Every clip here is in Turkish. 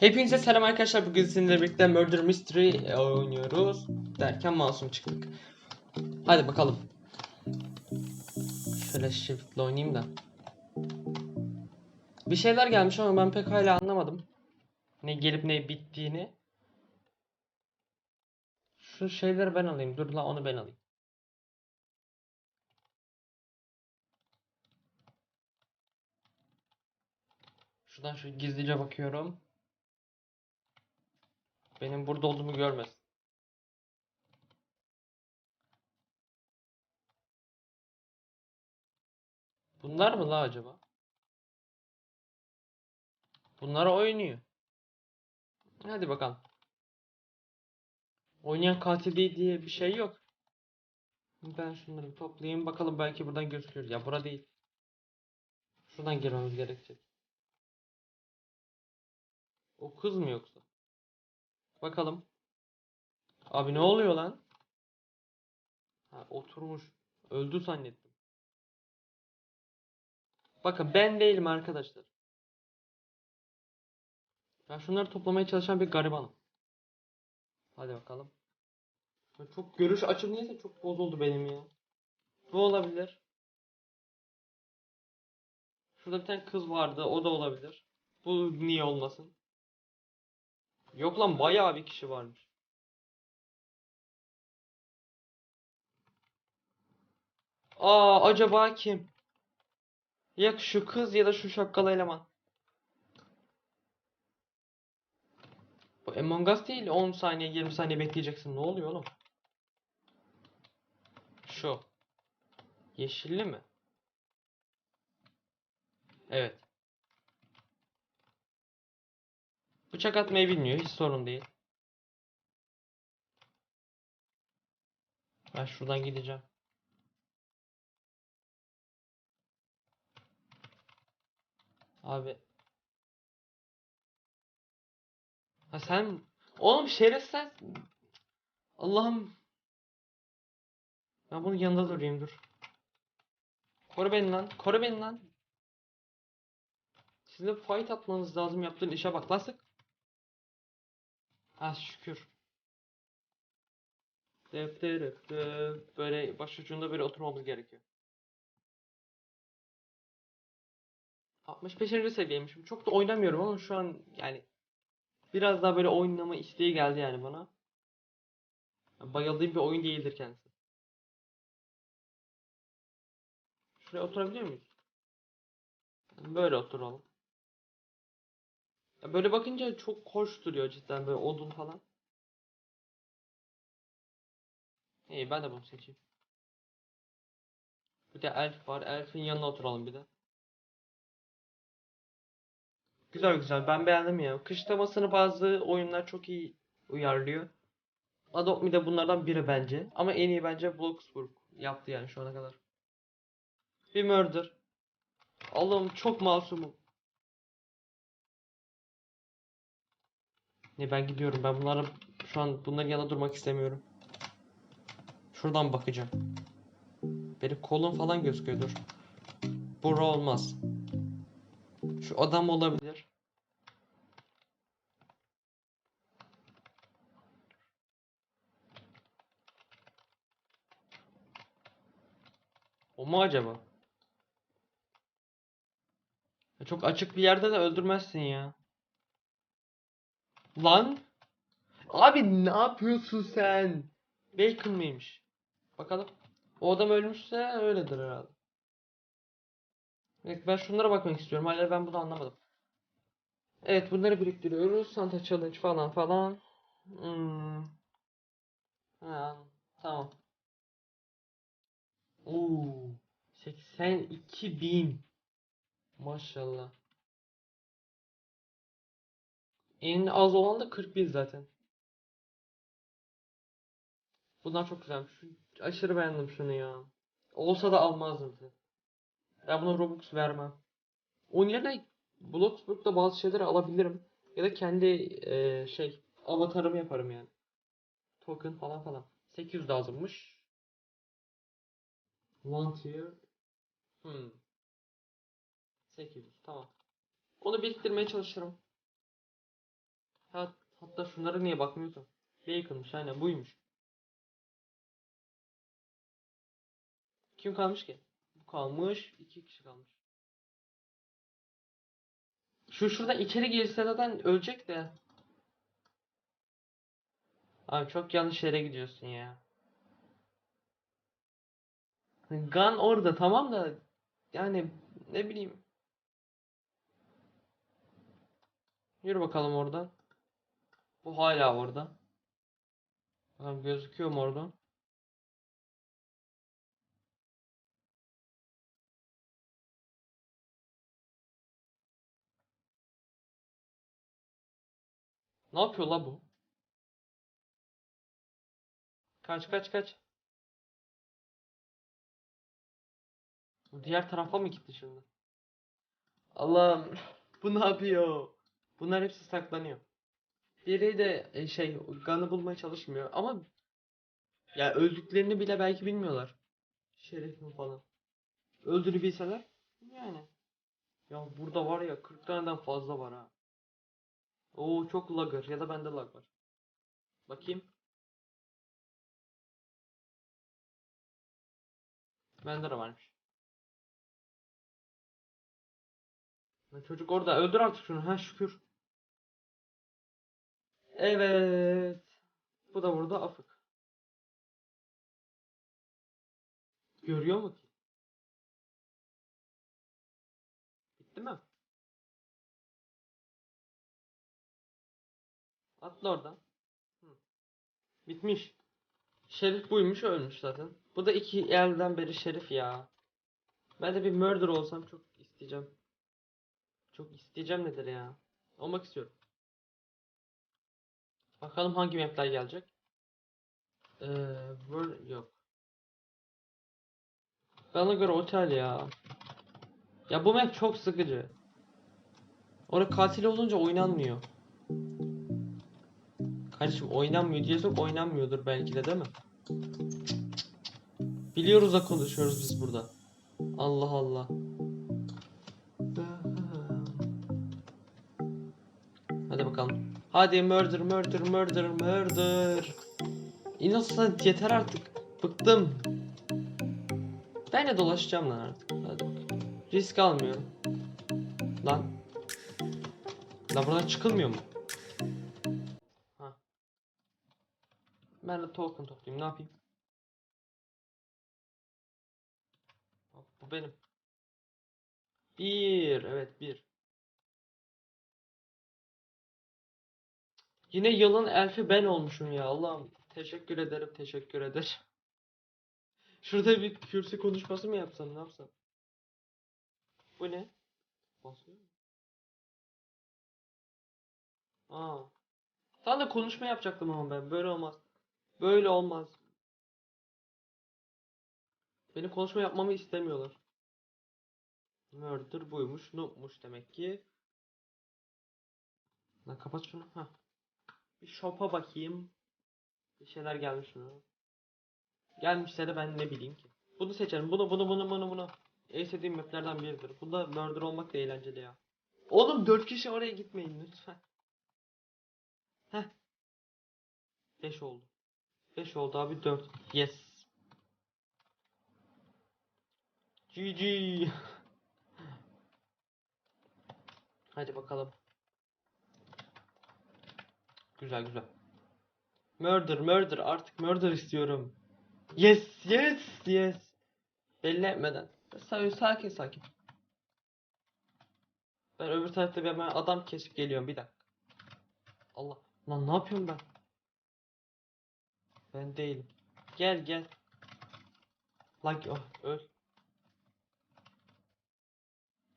Hepinize selam arkadaşlar. Bugün sizinle birlikte Murder Mystery oynuyoruz. Derken masum çıktık. Hadi bakalım. Şöyle shift'le oynayayım da. Bir şeyler gelmiş ama ben pek hala anlamadım. Ne gelip ne bittiğini. Şu şeyleri ben alayım. Dur la onu ben alayım. Şuradan şu gizlice bakıyorum. Benim burada olduğumu görmez. Bunlar mı la acaba? Bunlar oynuyor. Hadi bakalım. Oynayan katil değil diye bir şey yok. Ben şunları toplayayım bakalım belki buradan gözükür. Ya bura değil. Şuradan girmemiz gerekecek. O kız mı yoksa? Bakalım. Abi ne oluyor lan? Ha, oturmuş. Öldü zannettim. Bakın ben değilim arkadaşlar. Ben şunları toplamaya çalışan bir garibanım. Hadi bakalım. Çok görüş açım neyse çok bozuldu benim ya. Bu olabilir. Şurada bir tane kız vardı. O da olabilir. Bu niye olmasın? Yok lan bayağı bir kişi varmış. Aa acaba kim? Ya şu kız ya da şu şapkalı eleman. Bu Among Us değil 10 saniye 20 saniye bekleyeceksin. Ne oluyor oğlum? Şu. Yeşilli mi? Evet. Bıçak atmayı bilmiyor. Hiç sorun değil. Ben şuradan gideceğim. Abi. Ha sen oğlum şeref sen Allah'ım ben bunun yanında durayım dur. Koru beni lan. Koru beni lan. Sizin fight atmanız lazım yaptığın işe bak lan sık. Ha şükür. Dep dep dep. Böyle başucunda böyle oturmamız gerekiyor. 65. seviyeymişim. Çok da oynamıyorum ama şu an yani biraz daha böyle oynama isteği geldi yani bana. Bayıldığım bir oyun değildir kendisi. Şuraya oturabiliyor muyuz? Böyle oturalım. Böyle bakınca çok hoş duruyor cidden böyle odun falan. İyi ben de bunu seçeyim. Bir de elf var. Elfin yanına oturalım bir de. Güzel güzel. Ben beğendim ya. Kış temasını bazı oyunlar çok iyi uyarlıyor. Adopt de bunlardan biri bence. Ama en iyi bence Bloxburg yaptı yani şu ana kadar. Bir murder. Allah'ım çok masumum. Ne ben gidiyorum. Ben bunlara şu an bunların yanında durmak istemiyorum. Şuradan bakacağım. Benim kolum falan gözüküyor dur. Bura olmaz. Şu adam olabilir. O mu acaba? Çok açık bir yerde de öldürmezsin ya. Lan. Abi ne yapıyorsun sen? Bacon mıymış? Bakalım. O adam ölmüşse öyledir herhalde. Evet, ben şunlara bakmak istiyorum. Hala ben bunu anlamadım. Evet bunları biriktiriyoruz. Santa Challenge falan falan. Hmm. Ha, tamam. Oo, 82 bin. Maşallah. En az olan da 40 bin zaten. Bunlar çok güzelmiş. Şu- Aşırı beğendim şunu ya. Olsa da almazdım. zaten. Ben buna Robux vermem. Onun yerine Bloxburg'da bazı şeyleri alabilirim. Ya da kendi eee, şey avatarımı yaparım yani. Token falan falan. 800 lazımmış. Volunteer. Hmm. 800 tamam. Onu biriktirmeye çalışırım. Ha, hatta şunlara niye bakmıyorsun? Bacon'mış aynen buymuş. Kim kalmış ki? Bu kalmış. iki kişi kalmış. Şu şurada içeri girse zaten ölecek de. Abi çok yanlış yere gidiyorsun ya. Gun orada tamam da yani ne bileyim. Yürü bakalım oradan. Bu hala orada. Bakalım gözüküyor mu oradan? Ne yapıyor la bu? Kaç kaç kaç. Diğer tarafa mı gitti şimdi? Allah'ım bu ne yapıyor? Bunlar hepsi saklanıyor. Biri de e, şey Gun'ı bulmaya çalışmıyor ama ya öldüklerini bile belki bilmiyorlar. Şerefim falan. Öldürü bilseler yani. Ya burada var ya 40 taneden fazla var ha. Oo çok lagır ya da bende lag var. Bakayım. Bende de varmış. Çocuk orada öldür artık şunu ha şükür. Evet. Bu da burada afık. Görüyor mu ki? Bitti mi? Atla oradan. Hı. Bitmiş. Şerif buymuş ölmüş zaten. Bu da iki elden beri şerif ya. Ben de bir murder olsam çok isteyeceğim. Çok isteyeceğim nedir ya? Olmak istiyorum. Bakalım hangi mapler gelecek. Ee, yok. Bana göre otel ya. Ya bu map çok sıkıcı. Orada katil olunca oynanmıyor. Kardeşim oynanmıyor diyorsak oynanmıyordur belki de değil mi? Biliyoruz da konuşuyoruz biz burada. Allah Allah. Hadi bakalım. Hadi murder murder murder murder. Innocent yeter artık. Bıktım. Ben de dolaşacağım lan artık. Hadi. Risk almıyorum. Lan. Lan buradan çıkılmıyor mu? Ha. Ben de token toplayayım. Ne yapayım? Bu benim. Bir. Evet bir. Yine yılın elfi ben olmuşum ya Allah'ım. Teşekkür ederim, teşekkür ederim. Şurada bir kürsü konuşması mı yapsam, ne yapsam? Bu ne? Basıyor mu? Aa. Tam da konuşma yapacaktım ama ben. Böyle olmaz. Böyle olmaz. Benim konuşma yapmamı istemiyorlar. Murder buymuş, noobmuş demek ki. Lan kapat şunu. Heh. Bir shop'a bakayım. Bir şeyler gelmiş mi? Gelmişse de ben ne bileyim ki. Bunu seçerim. Bunu bunu bunu bunu bunu. En sevdiğim maplerden biridir. Bunda murder olmak da eğlenceli ya. Oğlum 4 kişi oraya gitmeyin lütfen. Heh. 5 oldu. 5 oldu abi 4. Yes. GG. Hadi bakalım. Güzel güzel. Murder murder artık murder istiyorum. Yes yes yes. Belli etmeden. Sa- Sakin sakin. Ben öbür tarafta bir adam kesip geliyorum bir dakika. Allah. Lan ne yapıyorum ben? Ben değilim. Gel gel. Lan oh, öl.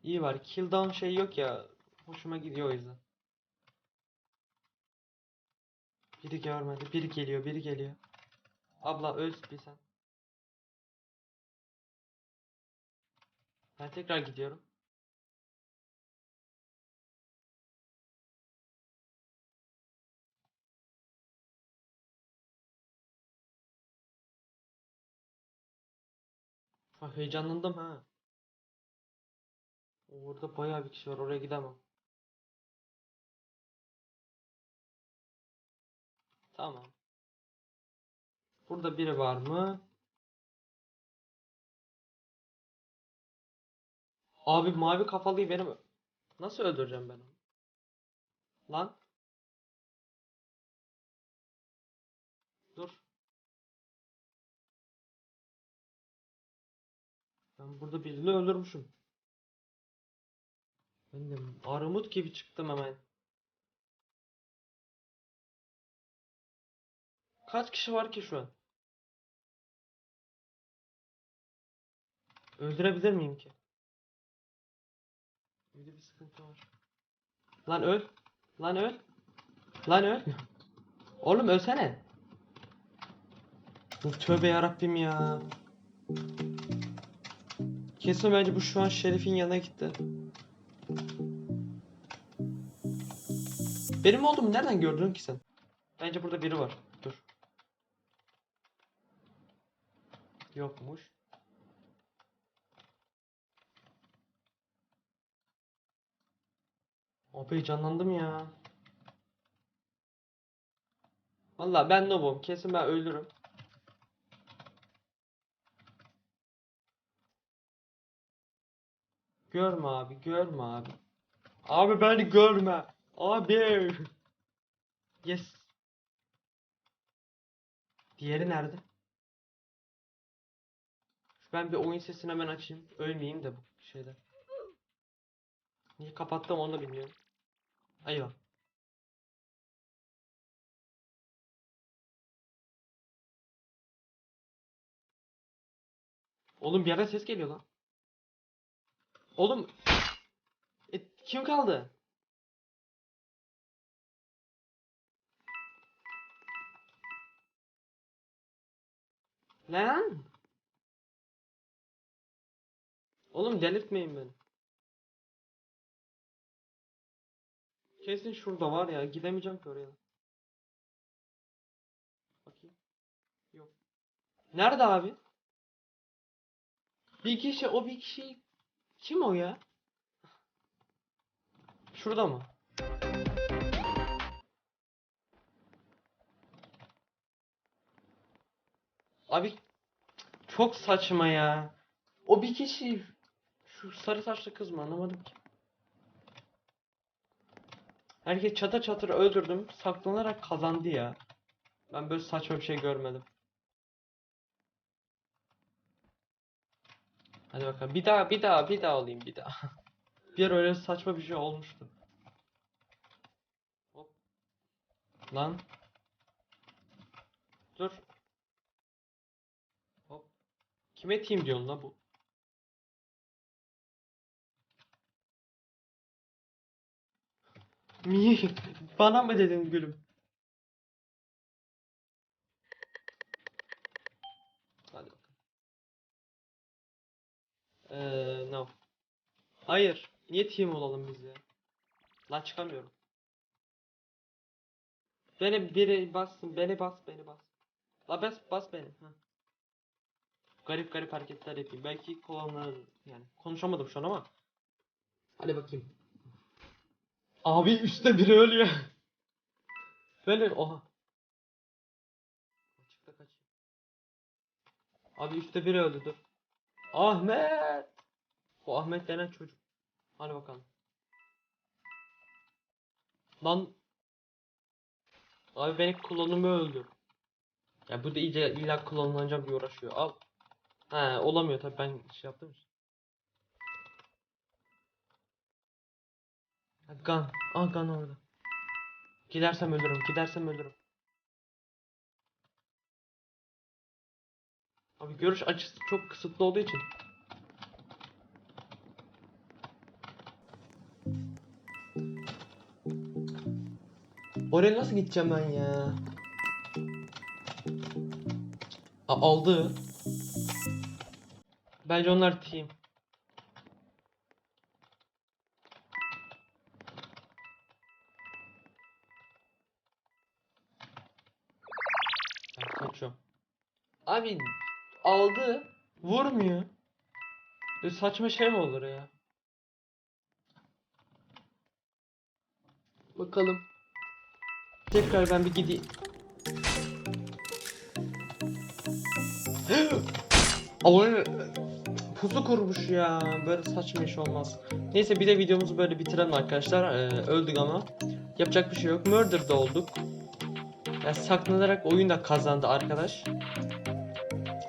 İyi var. Kill down şey yok ya. Hoşuma gidiyor o yüzden. Biri görmedi. Biri geliyor. Biri geliyor. Abla öl bir sen. Ben tekrar gidiyorum. Ha, heyecanlandım ha. Orada bayağı bir kişi var. Oraya gidemem. Tamam. Burada biri var mı? Abi mavi kafalıyı benim nasıl öldüreceğim ben onu? Lan. Dur. Ben burada birini öldürmüşüm. Ben de armut gibi çıktım hemen. Kaç kişi var ki şu an? Öldürebilir miyim ki? Böyle bir sıkıntı var. Lan öl. Lan öl. Lan öl. Oğlum ölsene. Uf, tövbe yarabbim ya. Kesin bence bu şu an Şerif'in yanına gitti. Benim olduğumu nereden gördün ki sen? Bence burada biri var. Dur. Yokmuş. Abi heyecanlandım ya. Vallahi ben noobum. Kesin ben ölürüm. Görme abi, görme abi. Abi beni görme. Abi. Yes. Diğeri nerede? Ben bir oyun sesini hemen açayım. Ölmeyeyim de bu şeyde. Niye kapattım onu da bilmiyorum. Eyvah. Oğlum bir yerden ses geliyor lan. Oğlum. E, kim kaldı? Lan. Oğlum delirtmeyin beni. Kesin şurada var ya. Gidemeyeceğim ki oraya. Bakayım. Yok. Nerede abi? Bir kişi o bir kişi kim o ya? Şurada mı? Abi çok saçma ya. O bir kişi şu sarı saçlı kız mı anlamadım ki. Herkes çatır çatır öldürdüm. Saklanarak kazandı ya. Ben böyle saçma bir şey görmedim. Hadi bakalım. Bir daha bir daha bir daha alayım bir daha. bir öyle saçma bir şey olmuştu. Hop. Lan. Dur. Hop. Kime team diyorsun la bu? Niye? Bana mı dedin gülüm? Hadi bakalım. Eee no. Hayır. Niye team olalım biz ya? Lan çıkamıyorum. Beni biri bassın. Beni bas. Beni bas. La bas bas beni. Ha. Garip garip hareketler yapayım. Belki kullanılır yani. Konuşamadım şu an ama. Hadi bakayım. Abi üstte biri ölüyor. Böyle oha. Açıkta kaç. Abi üstte biri öldü dur. Ahmet. Bu Ahmet denen çocuk. Hadi bakalım. Lan. Abi beni klonumu öldü. Ya bu da iyice illa klonlanacağım diye uğraşıyor. Al. He olamıyor tabii ben şey yaptım Gun. Ah Gun orada. Gidersem ölürüm. Gidersem ölürüm. Abi görüş açısı çok kısıtlı olduğu için. Oraya nasıl gideceğim ben ya? A aldı. Bence onlar team. Saçma. Abi aldı vurmuyor. E saçma şey mi olur ya? Bakalım. Tekrar ben bir gideyim. Abone pusu kurmuş ya. Böyle saçma iş olmaz. Neyse bir de videomuzu böyle bitirelim arkadaşlar. Ee, öldük ama. Yapacak bir şey yok. Murder'da olduk. Yani saklanarak oyun da kazandı arkadaş.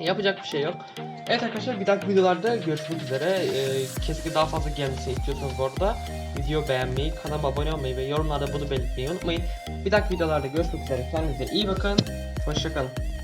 Yapacak bir şey yok. Evet arkadaşlar bir dahaki videolarda görüşmek üzere. Ee, keşke daha fazla gelmesini istiyorsanız bu video beğenmeyi, kanalıma abone olmayı ve yorumlarda bunu belirtmeyi unutmayın. Bir dahaki videolarda görüşmek üzere. Kendinize iyi bakın. Hoşçakalın.